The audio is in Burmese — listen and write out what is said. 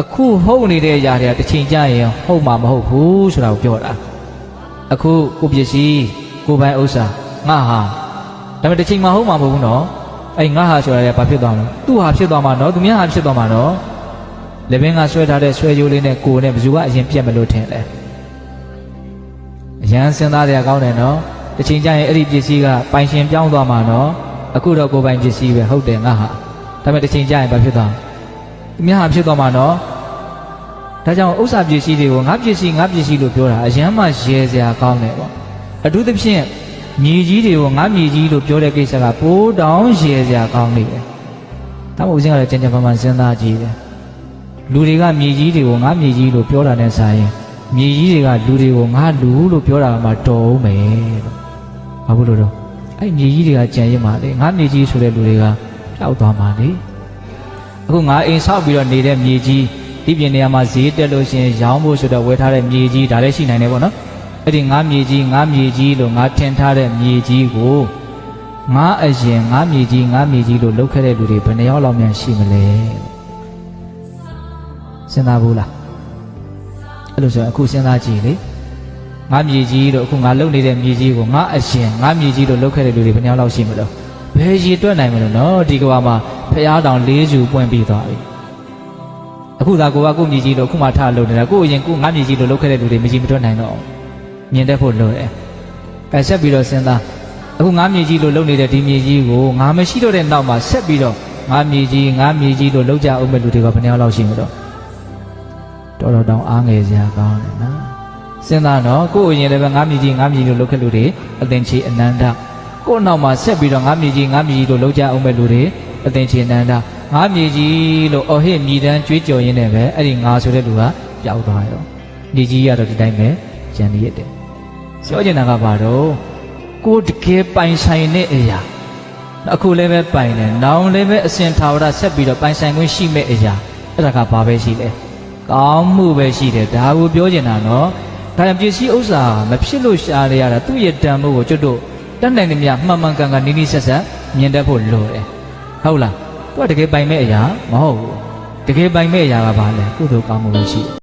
အခုဟုတ်နေတဲ့အရာတွေကတစ်ချိန်ကြာရင်ဟုတ်မှာမဟုတ်ဘူးဆိုတာကိုပြောတာအခုကိုပစ္စည်းကိုပိုင်ဥစ္စာငါဟာဒါပေမဲ့တစ်ချိန်မှဟုတ်မှာမဟုတ်ဘူးနော်အဲ့ငါဟာဆိုတာလည်းဘာဖြစ်သွားမလဲသူ့ဟာဖြစ်သွားမှာနော်သူများဟာဖြစ်သွားမှာနော်လက်ဘင်းကဆွဲထားတဲ့ဆွဲကြိုးလေးနဲ့ကိုယ်နဲ့ဘယ်သူကအရင်ပြတ်မလို့ထင်လဲအရန်စဉ်းစားကြရကောင်းတယ်နော်တစ်ချိန်ကြာရင်အဲ့ဒီပစ္စည်းကပိုင်ရှင်ပြောင်းသွားမှာနော်အခုတော့ကိုယ်ပိုင်ပစ္စည်းပဲဟုတ်တယ်ငါဟာဒါပေမဲ့တစ်ချိန်ကြာရင်ဘာဖြစ်သွားလဲ သူများဟာဖြစ်သွားမှာနော်ဒါကြောင့်ဥစ္စာပစ္စည်းတွေကိုငါပစ္စည်းငါပစ္စည်းလို့ပြောတာအရန်မှရဲစရာကောင်းတယ်ပေါ့အထူးသဖြင့်မြေကြီးတွေကိုငါမြေကြီးလို့ပြောတဲ့ကိစ္စကပိုးတောင်ရဲစရာကောင်းနေတယ်။ဒါမှမဟုတ်ဦးဇင်းကလည်းကြံကြံပန်းပန်းစဉ်းစားကြည့်တယ်။လူတွေကမြေကြီးတွေကိုငါမြေကြီးလို့ပြောတာနဲ့ဆိုင်ရင်မြေကြီးတွေကလူတွေကိုငါလူလို့ပြောတာမှတော်ဦးမယ်လို့။ဘာဖြစ်လို့တော့အဲ့မြေကြီးတွေကကြံရင်မှလေငါမြေကြီးဆိုတဲ့လူတွေကပျောက်သွားမှလေ။ အခုငါအိမ်ဆောက်ပြီးတော့နေတဲ့မြေကြီးဒီပြင်နေရာမှာဈေးတက်လို့ရှရင်ရောင်းဖို့ဆိုတော့ဝယ်ထားတဲ့မြေကြီးဒါလည်းရှိနိုင်တယ်ပေါ့နော်အဲ့ဒီငါမြေကြီးငါမြေကြီးလို့ငါထင်ထားတဲ့မြေကြီးကိုငါအရင်ငါမြေကြီးငါမြေကြီးလို့လုပ်ခဲ့တဲ့လူတွေဘယ်နှယောက်လောက်များရှိမလဲစဉ်းစားဘူးလားအဲ့လိုဆိုရင်အခုစဉ်းစားကြည့်လေငါမြေကြီးလို့အခုငါလုပ်နေတဲ့မြေကြီးကိုငါအရင်ငါမြေကြီးလို့လုပ်ခဲ့တဲ့လူတွေဘယ်နှယောက်လောက်ရှိမလို့ဘယ်ရည်တွက်နိုင်မလို့နော်ဒီကဘာမှာဖျားတောင်၄စုပွင့်ပြီးသွားပြီအခုသာကိုကကိုမြည်ကြီးလို့အခုမှထားလို့နေတာကိုအရင်ကိုငါမြည်ကြီးလို့လုပ်ခဲ့တဲ့လူတွေမကြီးမတွက်နိုင်တော့မြင်တတ်ဖို့လိုတယ်။အဲဆက်ပြီးတော့စဉ်းစားအခုငါမြည်ကြီးလို့လုပ်နေတဲ့ဒီမြည်ကြီးကိုငါမရှိတော့တဲ့နောက်မှာဆက်ပြီးတော့ငါမြည်ကြီးငါမြည်ကြီးလို့လုပ်ကြအောင်မဲ့လူတွေကဘယ်နှယောက်လောက်ရှိမလို့တော်တော်တောင်အားငယ်စရာကောင်းတယ်နော်။စဉ်းစားတော့ကိုအရင်လည်းပဲငါမြည်ကြီးငါမြည်လို့လုပ်ခဲ့လူတွေအသင်ချေအနန္တကိုနောက်မှာဆက်ပြီးတော့ငါမြည်ကြီးငါမြည်ကြီးလို့လုပ်ကြအောင်မဲ့လူတွေ အသင်ချေအနန္တငါမြေကြီးလို့အော်ဟစ်မြည်တမ်းကြွေးကြော်ရင်းနဲ့ပဲအဲ့ဒီငါဆိုတဲ့လူကပျောက်သွားရောမြေကြီးကတော့ဒီတိုင်းပဲကျန်နေရတယ်ပြောချင်တာကဘာတော့ကိုတကယ်ပိုင်ဆိုင်တဲ့အရာအခုလည်းပဲပိုင်တယ်နောင်လည်းပဲအစဉ်ထာဝရဆက်ပြီးတော့ပိုင်ဆိုင်ခွင့်ရှိမဲ့အရာအဲ့ဒါကဘာပဲရှိလဲကောင်းမှုပဲရှိတယ်ဒါကိုပြောချင်တာနော်ဒါကြောင့်ပစ္စည်းဥစ္စာမဖြစ်လို့ရှားရရတာသူ့ရဲ့တန်ဖိုးကိုကျွတ်တို့တတ်နိုင်သမျှမှန်မှန်ကန်ကန်နီးနီးဆက်ဆက်မြင်တတ်ဖို့လိုတယ် ဟုတ်လားသူကတကယ်ပိုင်မဲ့အရာမဟုတ်ဘူးတကယ်ပိုင်မဲ့အရာကဘာလဲကုသိုလ်ကောင်းမှုပဲရှိတယ်